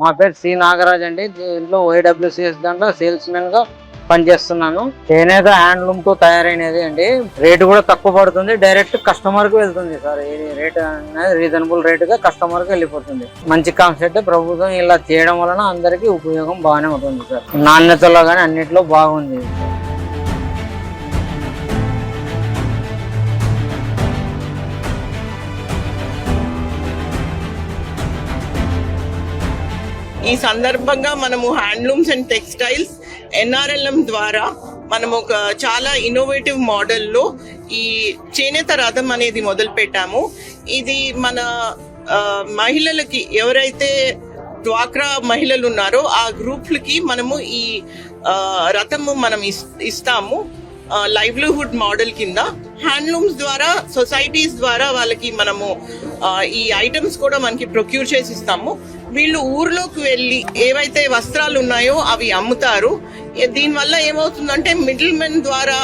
మా పేరు సి నాగరాజ్ అండి. దీంట్లో ఓడబ్ల్యూసిఎస్ దాంట్లో సేల్స్ మెన్గా పనిచేస్తున్నాను. చేనేత హ్యాండ్లూమ్తో తయారైనది అండి. రేటు కూడా తక్కువ పడుతుంది. డైరెక్ట్ కస్టమర్కి వెళ్తుంది సార్. ఇది రేట్ అనేది రీజనబుల్ రేట్గా కస్టమర్కి వెళ్ళిపోతుంది. మంచి కాన్సెప్ట్. ప్రభుత్వం ఇలా చేయడం వలన అందరికీ ఉపయోగం బాగానే ఉంటుంది సార్. నాణ్యతలో కానీ అన్నిట్లో బాగుంది. ఈ సందర్భంగా మనము హ్యాండ్లూమ్స్ అండ్ టెక్స్టైల్స్ ఎన్ఆర్ఎల్ఎం ద్వారా మనము ఒక చాలా ఇన్నోవేటివ్ మోడల్లో ఈ చేనేత రథం అనేది మొదలుపెట్టాము. ఇది మన మహిళలకి ఎవరైతే డ్వాక్రా మహిళలు ఉన్నారో ఆ గ్రూప్లకి మనము ఈ రథము మనం ఇస్- ఇస్తాము. లైవ్లీహుడ్ మోడల్ కింద హ్యాండ్లూమ్స్ ద్వారా సొసైటీస్ ద్వారా వాళ్ళకి మనము ఈ ఐటమ్స్ కూడా మనకి ప్రొక్యూర్ చేసి ఇస్తాము. వీళ్ళు ఊర్లోకి వెళ్ళి ఏవైతే వస్త్రాలు ఉన్నాయో అవి అమ్ముతారు. దీనివల్ల ఏమవుతుందంటే మిడిల్ మెన్ ద్వారా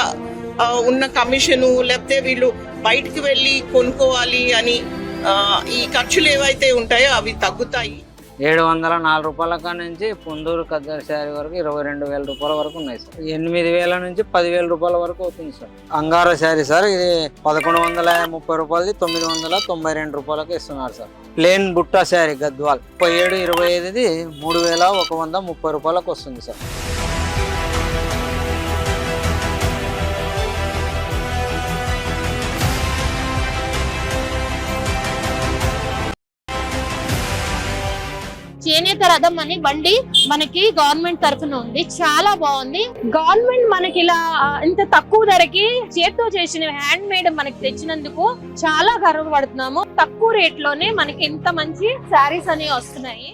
ఉన్న కమిషను లేకపోతే వీళ్ళు బయటికి వెళ్ళి కొనుక్కోవాలి అని ఈ ఖర్చులు ఏవైతే ఉంటాయో అవి తగ్గుతాయి. ఏడు వందల నాలుగు రూపాయల నుంచి పుందూరు కద్దరి శారీ వరకు ఇరవై రెండు వేల రూపాయల వరకు ఉన్నాయి సార్. ఎనిమిది వేల నుంచి పదివేల రూపాయల వరకు అవుతుంది సార్. అంగార శారీ సార్ ఇది పదకొండు వందల ముప్పై రూపాయలది తొమ్మిది వందల తొంభై రెండు రూపాయలకి ఇస్తున్నారు సార్. ప్లేన్ బుట్టా శారీ గద్వాల్. ముప్పై ఏడు ఇరవై ఐదుది మూడు వేల ఒక వంద ముప్పై రూపాయలకు వస్తుంది సార్. చేనేత రథం అని బండి మనకి గవర్నమెంట్ తరఫున ఉంది. చాలా బాగుంది. గవర్నమెంట్ మనకి ఇలా ఇంత తక్కువ ధరకి చేత్తో చేసిన హ్యాండ్ మేడ్ మనకి తెచ్చినందుకు చాలా గర్వపడుతున్నాము. తక్కువ రేట్లోనే మనకి ఇంత మంచి శారీస్ అనేవి వస్తున్నాయి.